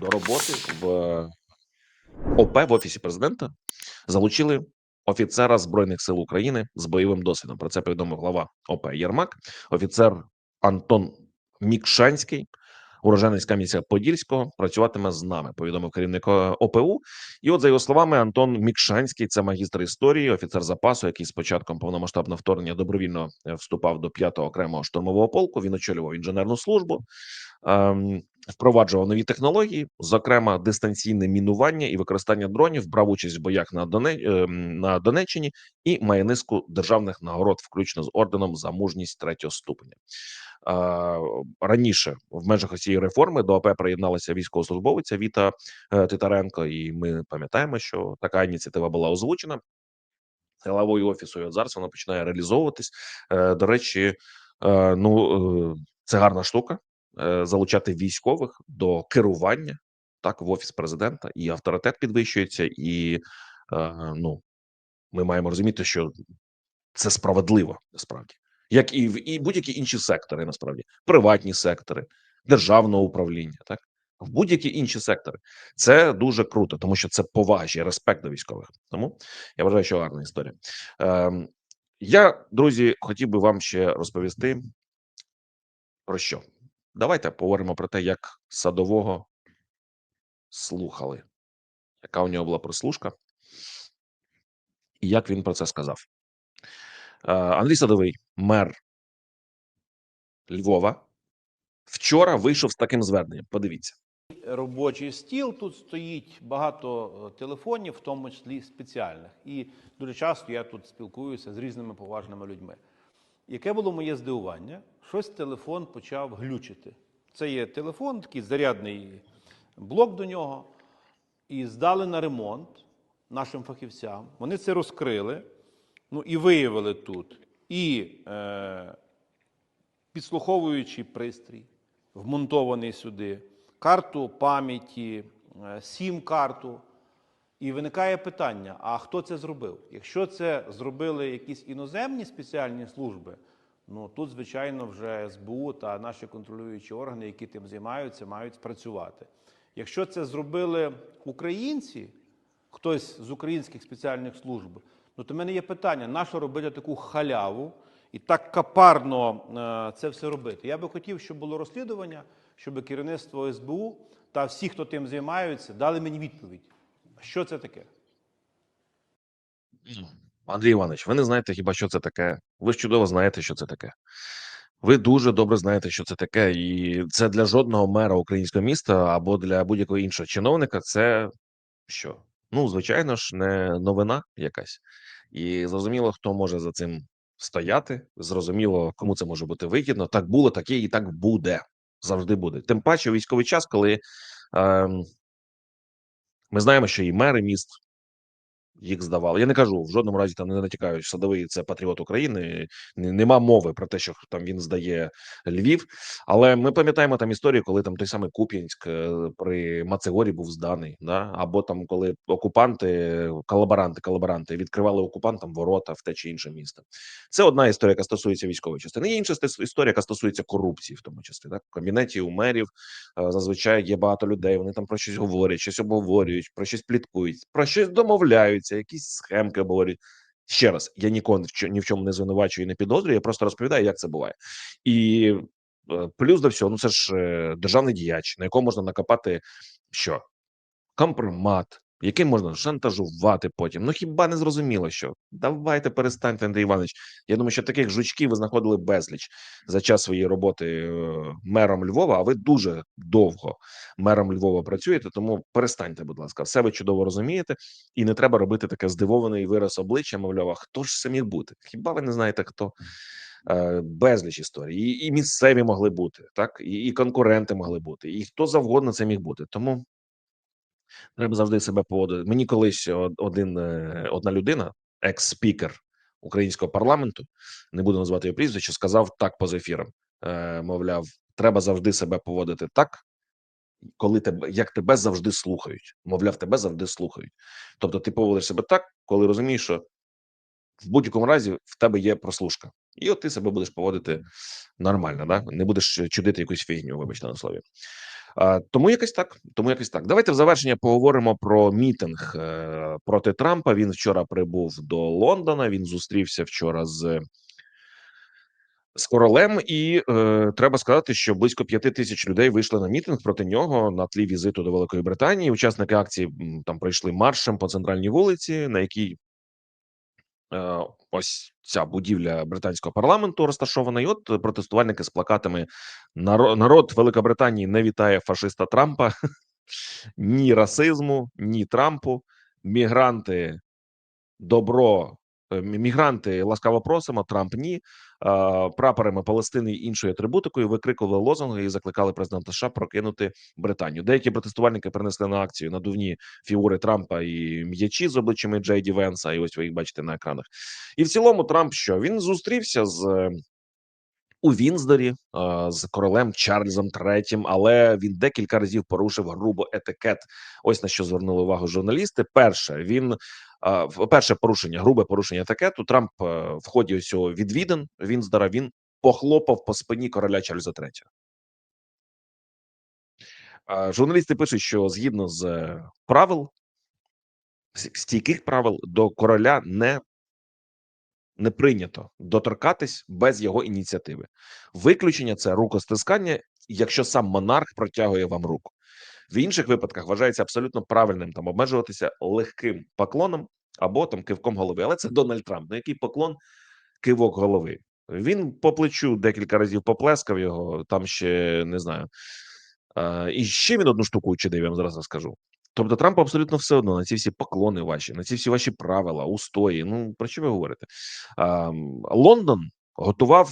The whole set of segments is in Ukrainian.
до роботи в ОП в офісі президента залучили офіцера збройних сил України з бойовим досвідом. Про це повідомив глава ОП Єрмак, офіцер Антон Мікшанський. Уроженець Кам'янця Подільського працюватиме з нами. Повідомив керівник е, ОПУ. І, от за його словами, Антон Мікшанський це магістр історії, офіцер запасу, який з початком повномасштабного вторгнення добровільно е, вступав до 5-го окремого штурмового полку. Він очолював інженерну службу, ем, впроваджував нові технології, зокрема дистанційне мінування і використання дронів. Брав участь в боях на Доне, ем, на Донеччині і має низку державних нагород, включно з орденом за мужність третього ступеня. Раніше в межах цієї реформи до АП приєдналася військовослужбовиця Віта е, Титаренко, і ми пам'ятаємо, що така ініціатива була озвучена главою офісу. І от зараз вона починає реалізовуватись. Е, До речі, е, ну це гарна штука залучати військових до керування так в офіс президента, і авторитет підвищується, і ну ми маємо розуміти, що це справедливо насправді, як і в і будь-які інші сектори, насправді приватні сектори, державного управління, так в будь-які інші сектори. Це дуже круто, тому що це повага і респект до військових. Тому я вважаю, що гарна історія. Ем, я, друзі, хотів би вам ще розповісти про що. Давайте поговоримо про те, як садового слухали, яка у нього була прослушка, і як він про це сказав. Е, Андрій Садовий, мер Львова, вчора вийшов з таким зверненням. Подивіться. робочий стіл. Тут стоїть багато е, телефонів, в тому числі спеціальних. І дуже часто я тут спілкуюся з різними поважними людьми. Яке було моє здивування? Щось телефон почав глючити. Це є телефон, такий зарядний блок до нього, і здали на ремонт нашим фахівцям. Вони це розкрили, ну і виявили тут і е, підслуховуючий пристрій, вмонтований сюди, карту пам'яті, е, сім-карту. І виникає питання: а хто це зробив? Якщо це зробили якісь іноземні спеціальні служби, ну тут, звичайно, вже СБУ та наші контролюючі органи, які тим займаються, мають спрацювати. Якщо це зробили українці, хтось з українських спеціальних служб, ну то в мене є питання: на що робити таку халяву і так капарно е, це все робити? Я би хотів, щоб було розслідування, щоб керівництво СБУ та всі, хто тим займаються, дали мені відповідь. Що це таке? Андрій Іванович, ви не знаєте хіба що це таке? Ви ж чудово знаєте, що це таке. Ви дуже добре знаєте, що це таке, і це для жодного мера українського міста або для будь-якого іншого чиновника. Це що? Ну, звичайно ж, не новина якась, і зрозуміло, хто може за цим стояти. Зрозуміло, кому це може бути вигідно. Так було, так є, і так буде. Завжди буде. Тим паче військовий час, коли е, ми знаємо, що і мери міст їх здавали. Я не кажу в жодному разі там не натякаю. Садовий це патріот України. Нема мови про те, що там він здає Львів. Але ми пам'ятаємо там історію, коли там той самий Куп'янськ е, при Мацегорі був зданий, да? або там коли окупанти, колаборанти, колаборанти відкривали окупантам ворота в те чи інше місто. Це одна історія, яка стосується військової частини. Є інша історія, яка стосується корупції, в тому числі. Так? В кабінеті у мерів е, зазвичай є багато людей. Вони там про щось говорять, щось обговорюють, про щось пліткують, про щось домовляються, якісь схемки обговорюють. Ще раз, я нікого ні в чому не звинувачую і не підозрюю. Я просто розповідаю, як це буває. І е, плюс до всього, ну це ж е, державний діяч, на якому можна накопати що? Компромат, яким можна шантажувати потім. Ну хіба не зрозуміло, що давайте перестаньте, Андрій Іванович. Я думаю, що таких жучків ви знаходили безліч за час своєї роботи е, мером Львова. А ви дуже довго мером Львова працюєте, тому перестаньте, будь ласка, все ви чудово розумієте, і не треба робити таке здивований вираз обличчя. Мовляв, а хто ж це міг бути? Хіба ви не знаєте хто? Е, Безліч історій, і, і місцеві могли бути, так і, і конкуренти могли бути, і хто завгодно це міг бути. Тому треба завжди себе поводити. Мені колись один е, одна людина, екс-спікер українського парламенту, не буду назвати його прізвище, сказав так поза ефіром. Е, мовляв, треба завжди себе поводити так, коли тебе як тебе завжди слухають. Мовляв, тебе завжди слухають. Тобто, ти поводиш себе так, коли розумієш, що в будь-якому разі в тебе є прослушка, і от ти себе будеш поводити нормально, да? не будеш чудити якусь фігню, вибачте на слові. Тому якось так. Тому якось так. Давайте в завершення поговоримо про мітинг е, проти Трампа. Він вчора прибув до Лондона. Він зустрівся вчора з, з королем, і е, треба сказати, що близько п'яти тисяч людей вийшли на мітинг проти нього на тлі візиту до Великої Британії. Учасники акції там пройшли маршем по центральній вулиці, на якій ось ця будівля британського парламенту розташована. І от протестувальники з плакатами «Наро- народ Великобританії не вітає фашиста Трампа. ні расизму, ні Трампу. Мігранти добро. е, Мігранти ласкаво просимо, Трамп ні. А, Прапорами Палестини і іншою атрибутикою викрикували лозунги і закликали президента США прокинути Британію. Деякі протестувальники принесли на акцію надувні фігури Трампа і м'ячі з обличчями Джейді Венса. І ось ви їх бачите на екранах. І в цілому, Трамп що він зустрівся з е, у Вінздорі е, з королем Чарльзом III, але він декілька разів порушив грубо етикет. Ось на що звернули увагу журналісти. Перше він е, перше порушення, грубе порушення етикету. Трамп е, в ході цього відвідин Вінздора він похлопав по спині короля Чарльза. Е, Журналісти пишуть, що згідно з е, правил стійких правил до короля не не прийнято доторкатись без його ініціативи. Виключення це рукостискання, якщо сам монарх протягує вам руку. В інших випадках вважається абсолютно правильним там обмежуватися легким поклоном або там кивком голови. Але це Дональд Трамп. Ну який поклон, кивок голови. Він по плечу декілька разів поплескав його. Там ще не знаю. І ще він одну штуку учинив, я вам зараз розкажу. Тобто Трампу абсолютно все одно на ці всі поклони ваші, на ці всі ваші правила, устої. Ну про що ви говорите? Лондон готував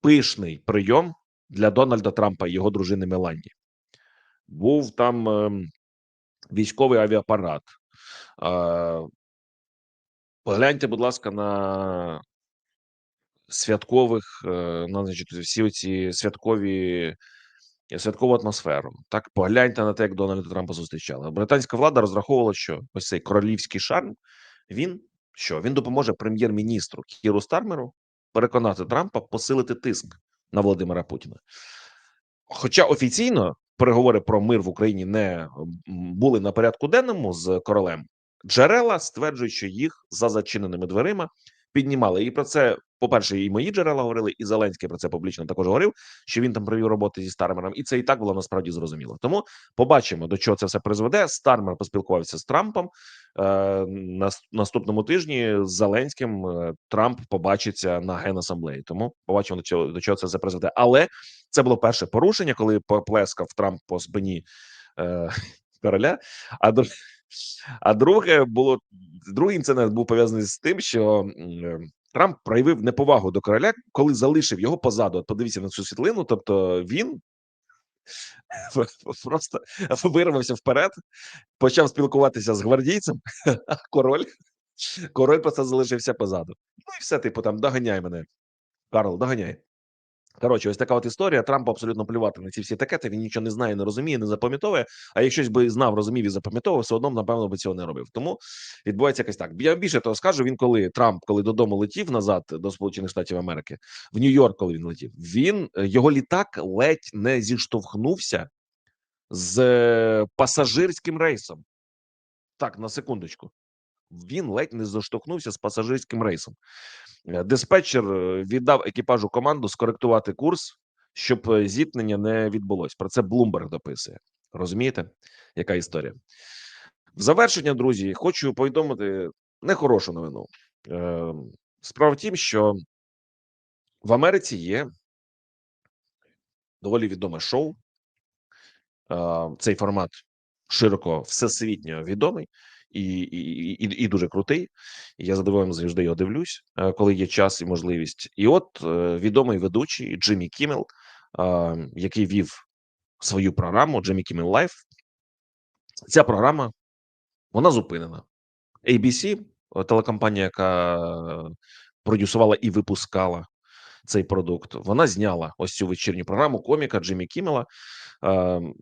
пишний прийом для Дональда Трампа і його дружини Меланії. Був там ем, військовий авіапарат. Погляньте, будь ласка, на святкових, е, на значить, всі ці святкові святкову атмосферу. Так, погляньте на те, як Дональда Трампа зустрічали. Британська влада розраховувала, що ось цей королівський шарм він що він допоможе прем'єр-міністру Кіру Стармеру переконати Трампа посилити тиск на Володимира Путіна. Хоча офіційно переговори про мир в Україні не були на порядку денному з королем, джерела стверджують, що їх за зачиненими дверима піднімали. І про це, по-перше, і мої джерела говорили, і Зеленський про це публічно також говорив, що він там провів роботи зі Стармером, і це і так було насправді зрозуміло. Тому побачимо, до чого це все призведе. Стармер поспілкувався з Трампом. Е, на наступному тижні з Зеленським е, Трамп побачиться на генасамблеї. Тому побачимо до чого до чого це все призведе. Але це було перше порушення, коли поплескав Трамп по спині е, короля. А друг- а друге було другий інцидент був пов'язаний з тим, що е, Трамп проявив неповагу до короля, коли залишив його позаду. Подивіться на цю світлину. Тобто він просто вирвався вперед, почав спілкуватися з гвардійцем, а король король просто залишився позаду. Ну і все, типу, там доганяй мене, Карл, доганяй. Коротше, ось така от історія. Трампу абсолютно плювати на ці всі такети. Він нічого не знає, не розуміє, не запам'ятовує. А якщо би знав, розумів і запам'ятовував, все одно напевно би цього не робив. Тому відбувається якось так. Я більше того скажу. Він коли Трамп, коли додому летів назад до Сполучених Штатів Америки, в Нью-Йорк, коли він летів, він е, його літак ледь не зіштовхнувся з е, пасажирським рейсом. Так, на секундочку. Він ледь не заштовхнувся з пасажирським рейсом. Е, Диспетчер е, віддав екіпажу команду скоректувати курс, щоб е, зіткнення не відбулось. Про це Блумберг дописує. Розумієте, яка історія? В завершення, друзі, хочу повідомити нехорошу новину. Справа в тім, що в Америці є доволі відоме шоу. Цей формат широко всесвітньо відомий і, і, і, і дуже крутий. Я задоволенням завжди його дивлюсь, е, коли є час і можливість. І от е, відомий ведучий Джиммі Кіммел, який вів свою програму Джиммі Кіммел Лайф. Ця програма вона зупинена. ABC, е, телекомпанія, яка продюсувала і випускала цей продукт, вона зняла ось цю вечірню програму коміка Джиммі Кіммела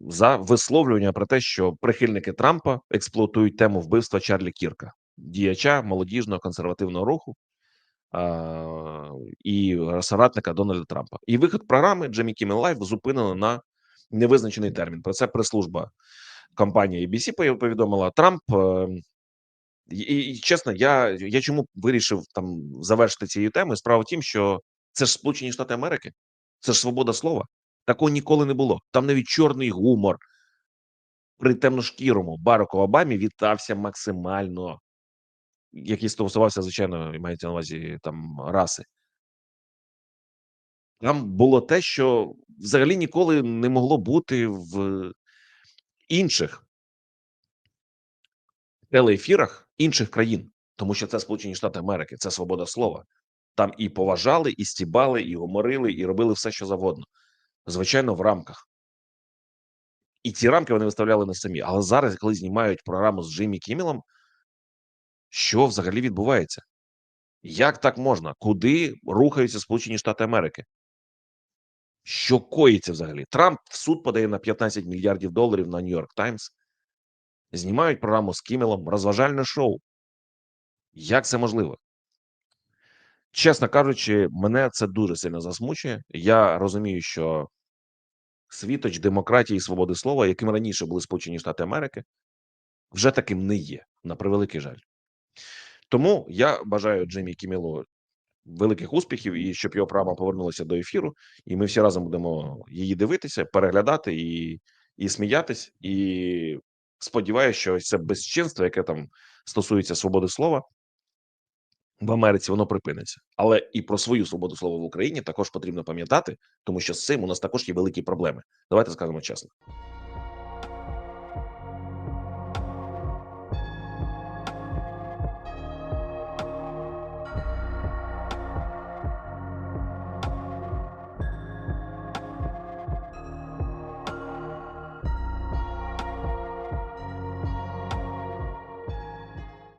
за висловлювання про те, що прихильники Трампа експлуатують тему вбивства Чарлі Кірка, діяча молодіжного консервативного руху і соратника Дональда Трампа. І вихід програми Джиммі Кіммел Лайв зупинено на невизначений термін. Про це прес-служба компанії ABC повідомила. Трамп і, і чесно, я, я чому вирішив там завершити цією темою? Справа в тім, що це ж Сполучені Штати Америки, це ж свобода слова. Такого ніколи не було. Там навіть чорний гумор при темношкірому Бараку Обамі вітався максимально, який стосувався, звичайно, мається на увазі там раси. Там було те, що взагалі ніколи не могло бути в інших телеефірах інших країн, тому що це Сполучені Штати Америки, це свобода слова. Там і поважали, і стібали, і гоморили, і робили все, що завгодно. Звичайно, в рамках. І ці рамки вони виставляли не самі. Але зараз, коли знімають програму з Джиммі Кімілом, що взагалі відбувається? Як так можна? Куди рухаються Сполучені Штати Америки? Що коїться взагалі? Трамп в суд подає на 15 мільярдів доларів на Нью-Йорк Таймс. Знімають програму з Кімелом, розважальне шоу. Як це можливо? Чесно кажучи, мене це дуже сильно засмучує. Я розумію, що світоч демократії і свободи слова, яким раніше були Сполучені Штати Америки, вже таким не є, на превеликий жаль. Тому я бажаю Джиммі Кімілу великих успіхів і щоб його програма повернулася до ефіру, і ми всі разом будемо її дивитися, переглядати і, і сміятись. І сподіваюся, що це безчинство, яке там стосується свободи слова, в Америці воно припиниться. Але і про свою свободу слова в Україні також потрібно пам'ятати, тому що з цим у нас також є великі проблеми. Давайте скажемо чесно.